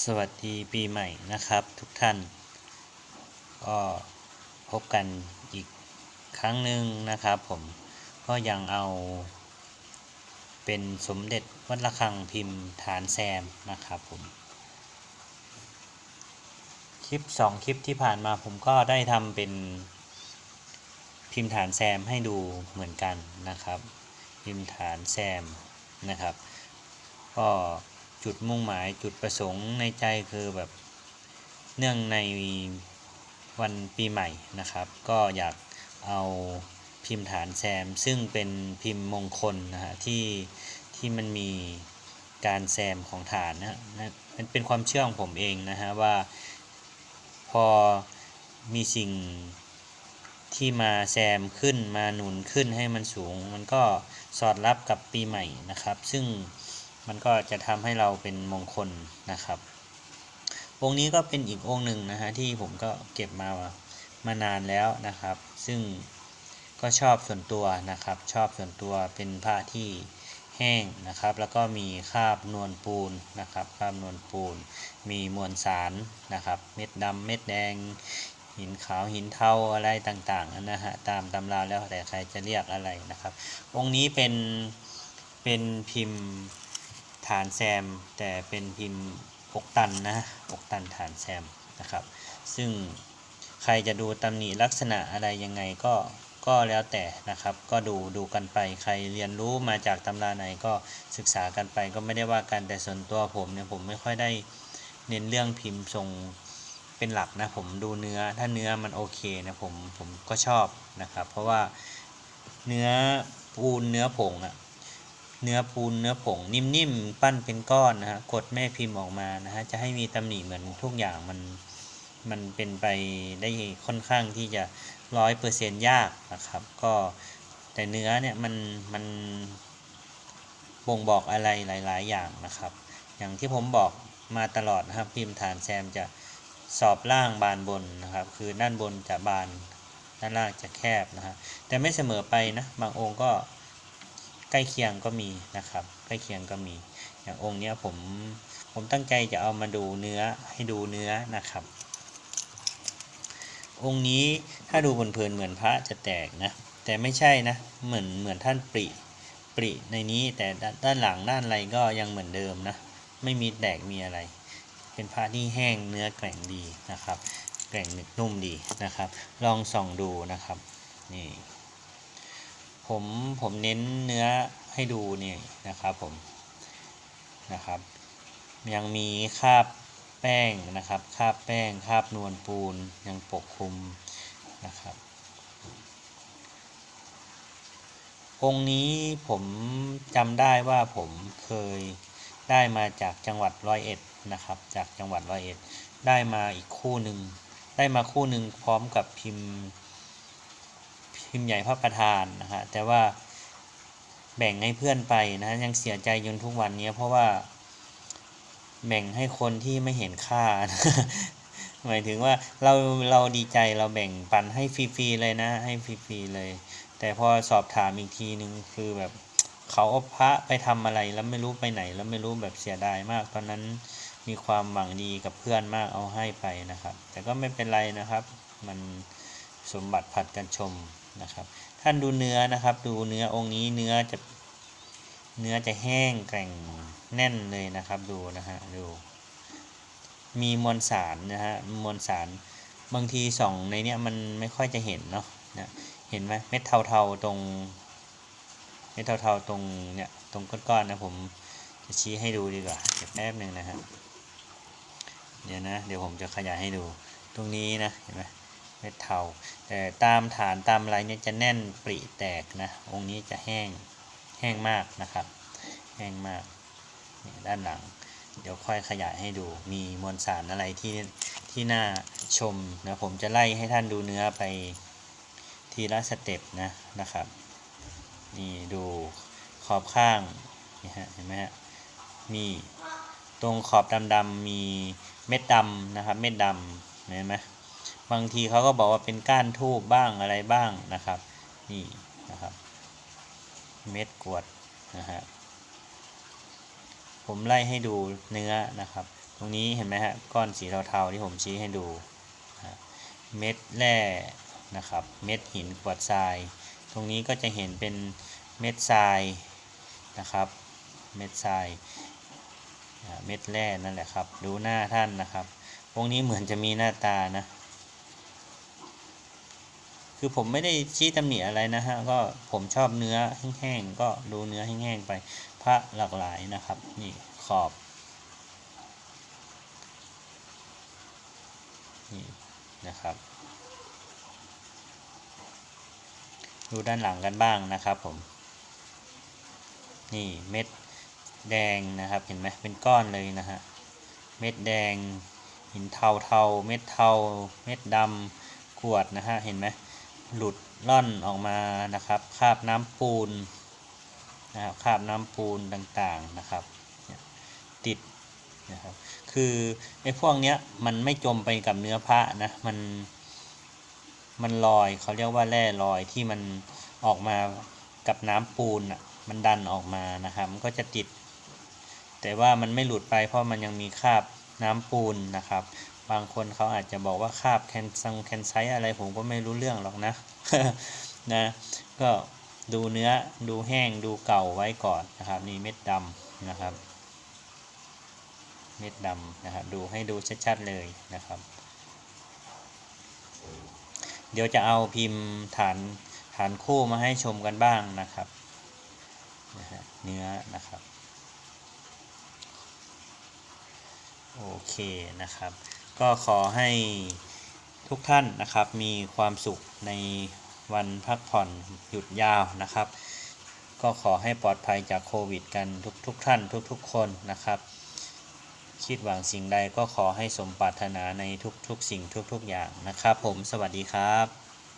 สวัสดีปีใหม่นะครับทุกท่าน ก็พบกันอีกครั้งหนึ่งนะครับผมก็ยังเอาเป็นสมเด็จวัดระฆังพิมพ์ฐานแซมนะครับผมคลิป 2 คลิปที่ผ่านมาผมก็ได้ทำเป็นพิมพ์ฐานแซมให้ดูเหมือนกันนะครับ พิมพ์ฐานแซมนะครับก็ จุดมุ่งหมายจุดประสงค์ในใจคือแบบเนื่องในวันปีใหม่นะครับ ก็อยากเอาพิมพ์ฐานแซม ซึ่งเป็นพิมพ์มงคลนะฮะที่ที่มันมีการแซมของฐานนะฮะนะมันเป็นความเชื่อของผมเองนะฮะว่าพอมีสิ่งที่มาแซมขึ้นมาหนุนขึ้นให้มันสูง มันก็สอดรับกับปีใหม่นะครับ ซึ่ง มันก็จะทำให้เราเป็นมงคลนะครับ องค์นี้ก็เป็นอีกองค์หนึ่งนะฮะที่ผมก็เก็บมามานานแล้วนะครับ ซึ่งก็ชอบส่วนตัวนะครับ ชอบส่วนตัวเป็นผ้าที่แห้งนะครับ แล้วก็มีคราบนวลปูนนะครับคราบนวลปูน มีมวลสารนะครับ เม็ดดำเม็ดแดง หินขาวหินเทาอะไรต่างๆนะฮะตามตำราแล้วแต่ใครจะเรียกอะไรนะครับ องค์นี้เป็นเป็นพิมพ์านแซม แต่เป็นพิมพ์อกตันนะอกตันฐานแซมนะครับ ซึ่งใครจะดูตำหนิลักษณะอะไรยังไงก็ก็แล้วแต่นะครับ ก็ดูดูกันไป ใครเรียนรู้มาจากตำราไหนก็ศึกษากันไป ก็ไม่ได้ว่ากันแต่ส่วนตัวผมเนี่ยผมไม่ค่อยได้เน้นเรื่องพิมพ์ทรงเป็นหลักนะผมดูเนื้อถ้าเนื้อมันโอเคนะผมผมก็ชอบนะครับ เพราะว่าเนื้อปูนเนื้อผงอะ เนื้อปูนเนื้อผงนิ่มๆปั้นเป็นก้อนนะฮะกดแม่พิมพ์ออกมานะฮะจะให้มีตำหนิเหมือนทุกอย่างมันมันเป็นไปได้ค่อนข้างที่จะร้อยเปอร์เซ็นต์ยากนะครับ ก็แต่เนื้อเนี่ยมันมันบ่งบอกอะไรหลาย ๆ อย่างนะครับ อย่างที่ผมบอกมาตลอดนะครับพิมพ์ฐานแซมจะสอบล่างบานบนนะครับ คือด้านบนจะบานด้านล่างจะแคบนะฮะแต่ไม่เสมอไปนะบางองค์ก็ ใกล้เคียงก็มีนะครับ ใกล้เคียงก็มี อย่างองค์เนี้ยผมผมตั้งใจจะเอามาดูเนื้อให้ดูเนื้อนะครับ องค์นี้ถ้าดูเพลินๆเหมือนพระจะแตกนะแต่ไม่ใช่นะเหมือนเหมือนท่านปริปริในนี้แต่ด้านหลังด้านอะไรก็ยังเหมือนเดิมนะไม่มีแตกมีอะไร เป็นผ้าที่แห้งเนื้อแกร่งดีนะครับ แกร่งหนึบนุ่มดีนะครับ ลองส่องดูนะครับนี่ ผมผมเน้นเนื้อให้ดูนี่นะครับผมนะครับ ยังมีคราบแป้งนะครับคราบแป้งคราบนวลปูนยังปกคลุมนะครับ องค์นี้ผมจำได้ว่าผมเคยได้มาจากจังหวัดร้อยเอ็ดนะครับ จากจังหวัดร้อยเอ็ดได้มาอีกคู่หนึ่งได้มาคู่หนึ่งพร้อมกับพิมพ์ พิมพ์ใหญ่พระประธานนะฮะแต่ว่าแบ่งให้เพื่อนไปนะยังเสียใจจนทุกวันนี้เพราะว่า แบ่งให้คนที่ไม่เห็นค่าหมายถึงว่าเราเราดีใจเราแบ่งปันให้ฟรีๆเลยนะ ให้ฟรีๆเลย แต่พอสอบถามอีกทีนึงคือแบบเขาเอาพระไปทำอะไรแล้วไม่รู้ไปไหน แล้วไม่รู้แบบเสียดายมาก ตอนนั้นมีความหวังดีกับเพื่อนมากเอาให้ไปนะครับ แต่ก็ไม่เป็นไรนะครับ มันสมบัติผัดกันชม นะครับ ท่านดูเนื้อนะครับ ดูเนื้อองค์นี้เนื้อจะเนื้อจะแห้งแกร่งแน่นเลยนะครับ ดูนะฮะดู มีมวลสารนะฮะมวลสารบางทีส่องในเนี้ยมันไม่ค่อยจะเห็นเนาะนะเห็นไหมเม็ดเทาๆตรงเม็ดเทาๆตรงเนี่ยตรงก้อนๆนะผมจะชี้ให้ดูดีกว่าเดี๋ยวแป๊บหนึ่งนะฮะเดี๋ยวนะ เดี๋ยวผมจะขยายให้ดูตรงนี้นะเห็นไหม เม็ดเทาแต่ตามฐานตามลายเนี่ยจะแน่นปริแตกนะ องค์นี้จะแห้งแห้งมากนะครับ แห้งมากนี่ด้านหลัง เดี๋ยวค่อยขยายให้ดู มีมวลสารอะไรที่ที่น่าชมนะผมจะไล่ให้ท่านดูเนื้อไปทีละสเต็ปนะนะครับ นี่ดูขอบข้างนี่ฮะเห็นไหมฮะมีตรงขอบดำๆมีเม็ดดำนะครับ เม็ดดำเห็นไหม บางทีเขาก็บอกว่าเป็นก้านทูบบ้างอะไรบ้างนะครับ นี่นะครับ เม็ดกวดนะฮะผมไล่ให้ดูเนื้อนะครับ ตรงนี้เห็นไหมฮะก้อนสีเทาๆที่ผมชี้ให้ดูเม็ดแร่นะครับ เม็ดหินกรวดทราย ตรงนี้ก็จะเห็นเป็นเม็ดทรายนะครับ เม็ดทรายเม็ดแร่นั่นแหละครับ ดูหน้าท่านนะครับองค์นี้เหมือนจะมีหน้าตานะ คือผมไม่ได้ชี้ตำหนิอะไรนะฮะก็ผมชอบเนื้อแห้งๆก็ดูเนื้อแห้งๆไปพระหลากหลายนะครับ นี่ขอบนี่นะครับ ดูด้านหลังกันบ้างนะครับผม นี่เม็ดแดงนะครับเห็นไหมเป็นก้อนเลยนะฮะเม็ดแดงหินเทาเทาเม็ดเทาเม็ดดำกวดนะฮะเห็นไหม หลุดล่อนออกมานะครับคราบน้ำปูนนะครับคราบน้ำปูนต่างๆนะครับ ติดนะครับคือไอ้พวกเนี้ยมันไม่จมไปกับเนื้อพระนะมันมันลอยเขาเรียกว่าแร่ลอยที่มันออกมากับน้ำปูนอะมันดันออกมานะครับมันก็จะติด แต่ว่ามันไม่หลุดไปเพราะมันยังมีคราบน้ำปูนนะครับบางคนเขาอาจจะบอกว่าคาบแคนซังแคนไซต์อะไรผมก็ไม่รู้เรื่องหรอกนะนะก็ดูเนื้อดูแห้งดูเก่าไว้ก่อนนะครับ นี่เม็ดดำนะครับ เม็ดดำนะครับ ดูให้ดูชัดๆเลยนะครับ เดี๋ยวจะเอาพิมพ์ฐานฐานคู่มาให้ชมกันบ้างนะครับนะฮะเนื้อนะครับ โอเคนะครับ ก็ขอให้ทุกท่านนะครับมีความสุขในวันพักผ่อนหยุดยาวนะครับ ก็ขอให้ปลอดภัยจากโควิดกันทุกทุกท่านทุกๆคนนะครับ คิดหวังสิ่งใดก็ขอให้สมปรารถนาในทุกๆ สิ่งทุก ๆ อย่างนะครับ ผมสวัสดีครับ